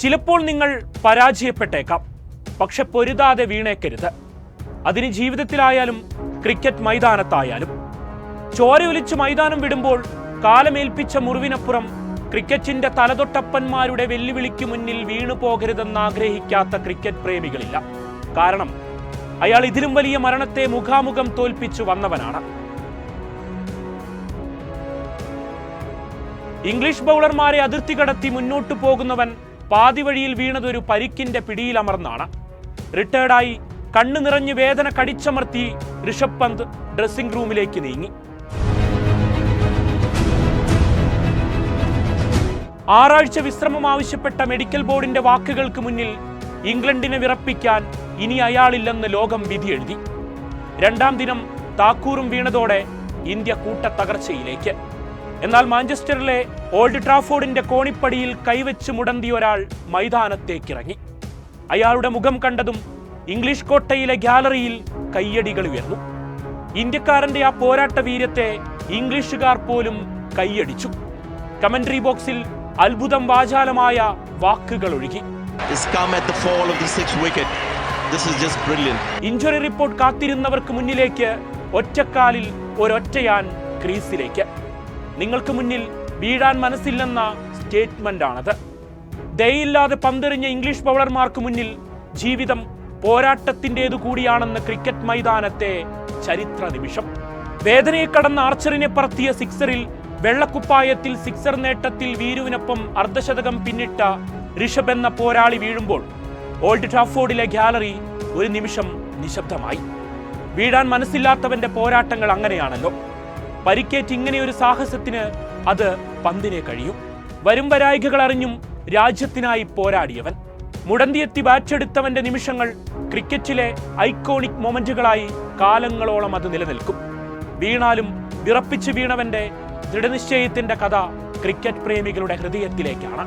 ചിലപ്പോൾ നിങ്ങൾ പരാജയപ്പെട്ടേക്കാം. പക്ഷെ പൊരുതാതെ വീണേക്കരുത്. അതിന് ജീവിതത്തിലായാലും ക്രിക്കറ്റ് മൈതാനത്തായാലും. ചോരയൊലിച്ച് മൈതാനം വിടുമ്പോൾ കാലമേൽപ്പിച്ച മുറിവിനപ്പുറം ക്രിക്കറ്റിന്റെ തലതൊട്ടപ്പന്മാരുടെ വെല്ലുവിളിക്ക് മുന്നിൽ വീണു പോകരുതെന്ന് ആഗ്രഹിക്കാത്ത ക്രിക്കറ്റ് പ്രേമികളില്ല. കാരണം അയാൾ ഇതിലും വലിയ മരണത്തെ മുഖാമുഖം തോൽപ്പിച്ചു വന്നവനാണ്. ഇംഗ്ലീഷ് ബൗളർമാരെ അതിർത്തി കടത്തി മുന്നോട്ടു പോകുന്നവൻ പാതി വഴിയിൽ വീണതൊരു പരിക്കിന്റെ പിടിയിലമർന്നാണ് റിട്ടയർഡായി കണ്ണു നിറഞ്ഞ് വേദന കടിച്ചമർത്തി ഋഷഭ് പന്ത് ഡ്രസ്സിംഗ് റൂമിലേക്ക് നീങ്ങി. ആറാഴ്ച വിശ്രമം ആവശ്യപ്പെട്ട മെഡിക്കൽ ബോർഡിന്റെ വാക്കുകൾക്ക് മുന്നിൽ ഇംഗ്ലണ്ടിനെ വിറപ്പിക്കാൻ ഇനി അയാളില്ലെന്ന് ലോകം വിധിയെഴുതി. രണ്ടാം ദിനം താക്കൂറും വീണതോടെ ഇന്ത്യ കൂട്ടത്തകർച്ചയിലേക്ക്. എന്നാൽ മാഞ്ചസ്റ്ററിലെ ഓൾഡ് ട്രാഫോർഡിന്റെ കോണിപ്പടിയിൽ കൈവച്ച് മുടന്തിയ ഒരാൾ മൈതാനത്തേക്കിറങ്ങി. അയാളുടെ മുഖം കണ്ടതും ഇംഗ്ലീഷ് കോട്ടയിലെ ഗ്യാലറിയിൽ കയ്യടികൾ ഉയർന്നു. ഇന്ത്യക്കാരന്റെ ആ പോരാട്ട വീര്യത്തെ ഇംഗ്ലീഷുകാർ പോലും കൈയടിച്ചു കമന്ററി ബോക്സിൽ അത്ഭുതം വാചാലമായ വാക്കുകൾ ഒഴുകി. ഇഞ്ചുറി റിപ്പോർട്ട് കാത്തിരുന്നവർക്ക് മുന്നിലേക്ക് ഒറ്റക്കാലിൽ ഒരൊറ്റയാൻ ക്രീസിലേക്ക്. നിങ്ങൾക്ക് മുന്നിൽ വീഴാൻ മനസ്സില്ലെന്ന സ്റ്റേറ്റ്മെന്റ് ആണത് ദയയില്ലാതെ പന്തെറിഞ്ഞ ഇംഗ്ലീഷ് ബൗളർമാർക്ക് മുന്നിൽ ജീവിതം പോരാട്ടത്തിന്റെതു കൂടിയാണെന്ന് ക്രിക്കറ്റ് മൈതാനത്തെ ചരിത്ര നിമിഷം. വേദനയെ കടന്ന ആർച്ചറിനെ പറത്തിയ സിക്സറിൽ വെള്ളക്കുപ്പായത്തിൽ സിക്സർ നേട്ടത്തിൽ വീരുവിനൊപ്പം അർദ്ധശതകം പിന്നിട്ട ഋഷഭ് എന്ന പോരാളി വീഴുമ്പോൾ ഓൾഡ് ട്രാഫോർഡിലെ ഗാലറി ഒരു നിമിഷം നിശബ്ദമായി. വീഴാൻ മനസ്സില്ലാത്തവന്റെ പോരാട്ടങ്ങൾ അങ്ങനെയാണല്ലോ. പരിക്കേറ്റ് ഇങ്ങനെയൊരു സാഹസത്തിന് അത് പന്തിനെ കഴിയും. വരും വരായികകൾ അറിഞ്ഞും രാജ്യത്തിനായി പോരാടിയവൻ. മുടന്തിയെത്തി ബാറ്റെടുത്തവന്റെ നിമിഷങ്ങൾ ക്രിക്കറ്റിലെ ഐക്കോണിക് മൊമെന്റുകളായി കാലങ്ങളോളം അത് നിലനിൽക്കും. വീണാലും വിറപ്പിച്ച് വീണവന്റെ ദൃഢനിശ്ചയത്തിന്റെ കഥ ക്രിക്കറ്റ് പ്രേമികളുടെ ഹൃദയത്തിലേക്കാണ്.